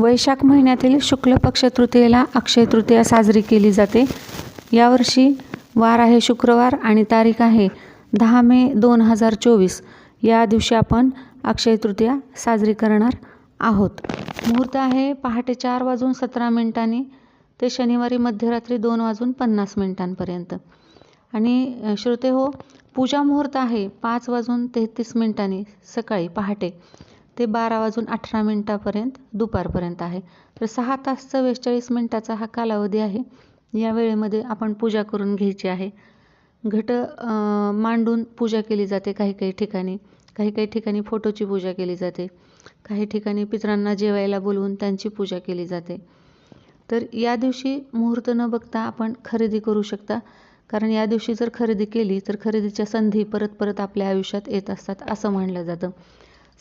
वैशाख महिन्यातील शुक्ल पक्ष तृतीयेला अक्षय तृतीया साजरी केली जाते. यावर्षी वार आहे शुक्रवार आणि तारीख आहे दहा मे दोन हजार चोवीस. या दिवशी आपण अक्षय तृतीया साजरी करणार आहोत. मुहूर्त आहे पहाटे चार वाजून सतरा मिनिटांनी ते शनिवारी मध्यरात्री दोन वाजून पन्नास मिनिटांपर्यंत. आणि श्रोते हो पूजा मुहूर्त आहे पाच वाजून तेहतीस मिनिटांनी सकाळी पहाटे. ते बारा वाजून अठरा मिनिटापर्यंत दुपारपर्यंत आहे. तर सहा तास चव्वेचाळीस मिनिटाचा हा कालावधी आहे. या वेळेमध्ये आपण पूजा करून घ्यायची आहे. घट मांडून पूजा केली जाते काही काही ठिकाणी. काही काही ठिकाणी फोटोची पूजा केली जाते. काही ठिकाणी पितरांना जेवायला बोलवून त्यांची पूजा केली जाते. तर या दिवशी मुहूर्त न बघता आपण खरेदी करू शकता. कारण या दिवशी जर खरेदी केली तर खरेदीच्या संधी परत परत आपल्या आयुष्यात येत असतात असं मानलं जातं.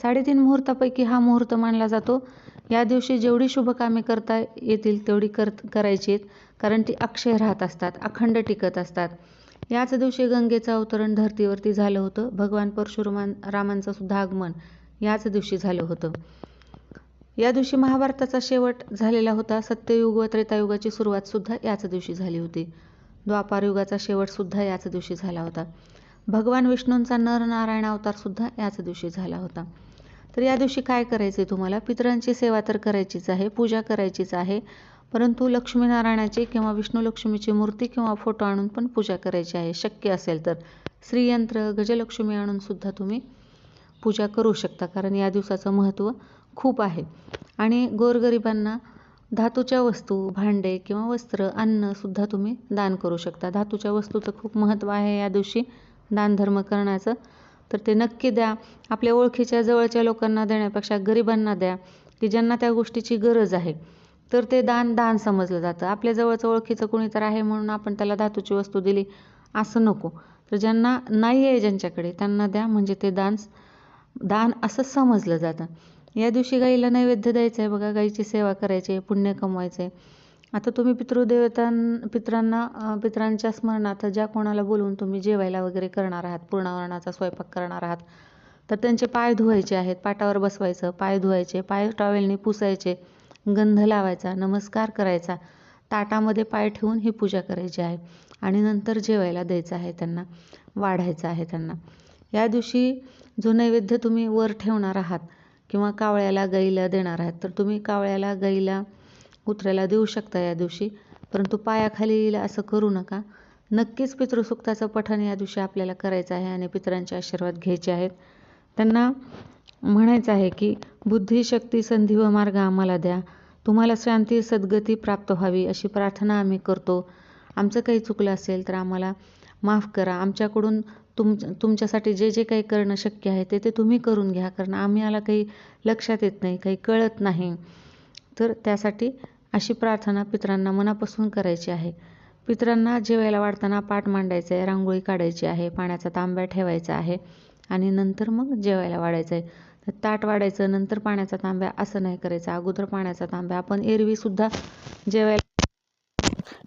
साडेतीन मुहूर्तापैकी हा मुहूर्त मानला जातो. या दिवशी जेवढी शुभ कामे करता येतील तेवढी कर करायची आहेत. कारण ती अक्षय राहत असतात अखंड टिकत असतात. याच दिवशी गंगेचं अवतरण धरतीवरती झालं होतं. भगवान परशुरामान रामांचं सुद्धा आगमन याच दिवशी झालं होतं. या दिवशी महाभारताचा शेवट झालेला होता. सत्ययुग व त्रेतायुगाची सुरुवात सुद्धा याच दिवशी झाली होती. द्वापार युगाचा शेवट सुद्धा याच दिवशी झाला होता. भगवान विष्णूंचा नरनारायण अवतार सुद्धा याच दिवशी झाला होता. तर या दिवशी काय करायचे तुम्हाला? पितरांची सेवा तर करायचीच आहे पूजा करायचीच आहे परंतु लक्ष्मीनारायणाची किंवा विष्णू लक्ष्मीची मूर्ती किंवा फोटो आणून पण पूजा करायची आहे. शक्य असेल तर. श्रीयंत्र गजलक्ष्मी आणून सुद्धा तुम्ही पूजा करू शकता कारण या दिवसाचं महत्त्व खूप आहे. आणि गोरगरिबांना धातूच्या वस्तू भांडे किंवा वस्त्र अन्नसुद्धा तुम्ही दान करू शकता. धातूच्या वस्तूचं खूप महत्त्व आहे या दिवशी. दानधर्म करण्याचं तर ते नक्की द्या. आपल्या ओळखीच्या जवळच्या लोकांना देण्यापेक्षा गरिबांना द्या की ज्यांना त्या गोष्टीची गरज आहे. तर ते दान दान समजलं जातं. आपल्या जवळचं ओळखीचं कोणी तर आहे म्हणून आपण त्याला धातूची वस्तू दिली असं नको. तर ज्यांना नाही आहे ज्यांच्याकडे त्यांना द्या. म्हणजे ते दान दान असं समजलं जातं. या दिवशी गाईला नैवेद्य द्यायचं आहे बघा. गाईची सेवा करायची आहे पुण्य कमवायचं आहे आता तुम्ही पितृदेवतां पितरांना पित्रांच्या स्मरणार्थ ज्या कोणाला बोलवून तुम्ही जेवायला वगैरे करणार आहात पूर्णावरणाचा स्वयंपाक करणार आहात तर त्यांचे पाय धुवायचे आहेत पाटावर बसवायचं पाय धुवायचे पाय टॉवेलने पुसायचे गंध लावायचा नमस्कार करायचा ताटामध्ये पाय ठेवून ही पूजा करायची आहे आणि नंतर जेवायला द्यायचं आहे त्यांना वाढायचं आहे त्यांना. या दिवशी जो नैवेद्य तुम्ही वर ठेवणार आहात किंवा कावळ्याला गाईला देणार आहात तर तुम्ही कावळ्याला गाईला उतरायला देऊ शकता या दिवशी परंतु पायाखाली येईल असं करू नका. नक्कीच पितृसुक्ताचं पठण या दिवशी आपल्याला करायचं आहे आणि पितरांचे आशीर्वाद घ्यायचे आहेत. त्यांना म्हणायचं आहे की बुद्धी शक्ती संधी व मार्ग आम्हाला द्या. तुम्हाला शांती सद्गती प्राप्त व्हावी अशी प्रार्थना आम्ही करतो. आमचं काही चुकलं असेल तर आम्हाला माफ करा. आमच्याकडून तुम तुमच्यासाठी जे जे काही करणं शक्य आहे ते ते तुम्ही करून घ्या. कारण आम्हाला काही लक्षात येत नाही काही कळत नाही. तर त्यासाठी अशी प्रार्थना पितरांना मनापासून करायची आहे. पितरांना जेवायला वाढताना पाठ मांडायचं आहे रांगोळी काढायची आहे पाण्याचा तांब्या ठेवायचा आहे आणि नंतर मग जेवायला वाढायचं आहे तर ताट वाढायचं नंतर पाण्याचा तांब्या असं नाही करायचं. अगोदर पाण्याचा तांब्या आपण एरवीसुद्धा जेवायला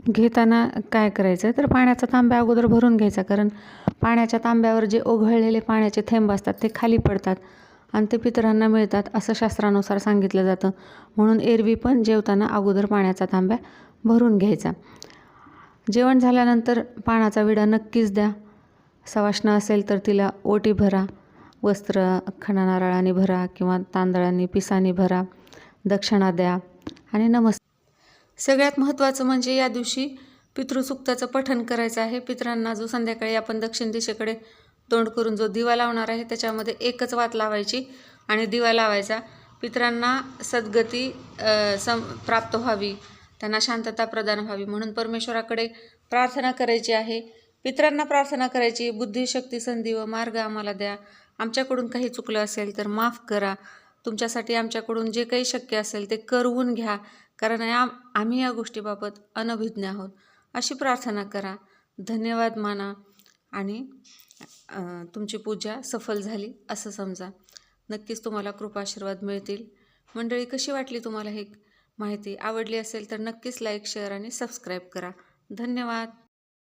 घेताना काय करायचं तर पाण्याचा तांब्या अगोदर भरून घ्यायचा कारण पाण्याच्या तांब्यावर जे ओघळलेले पाण्याचे थेंब असतात ते खाली पडतात. आणि ते पितरांना मिळतात असं शास्त्रानुसार सांगितलं जातं. म्हणून एरवी पण जेवताना अगोदर पाण्याचा तांब्या भरून घ्यायचा. जेवण झाल्यानंतर पानाचा विडा नक्कीच द्या. सवाष्ण असेल तर तिला ओटी भरा वस्त्र खणा नारळाने भरा किंवा तांदळाने पिसाने भरा दक्षिणा द्या आणि नमस्. सगळ्यात महत्त्वाचं म्हणजे या दिवशी पितृसुक्ताचं पठण करायचं आहे. पितरांना जो संध्याकाळी आपण दक्षिण दिशेकडे तोंड करून जो दिवा लावणार आहे त्याच्यामध्ये एकच वात लावायची आणि दिवा लावायचा. पितरांना सद्गती सम प्राप्त व्हावी त्यांना शांतता प्रदान व्हावी. म्हणून परमेश्वराकडे प्रार्थना करायची आहे. पितरांना प्रार्थना करायची बुद्धिशक्ती संधी व मार्ग आम्हाला द्या. आमच्याकडून काही चुकलं असेल तर माफ करा. तुमच्यासाठी आमच्याकडून जे काही शक्य असेल ते करवून घ्या. कारण या आम्ही या गोष्टीबाबत अनभिज्ञ आहोत. अशी प्रार्थना करा. धन्यवाद माना. आणि तुमची पूजा सफल झाली असं समजा. नक्कीच तुम्हाला कृपाशीर्वाद मिळतील. मंडळी कशी वाटली तुम्हाला ही माहिती आवडली असेल तर नक्कीच लाईक शेअर आणि सबस्क्राईब करा. धन्यवाद.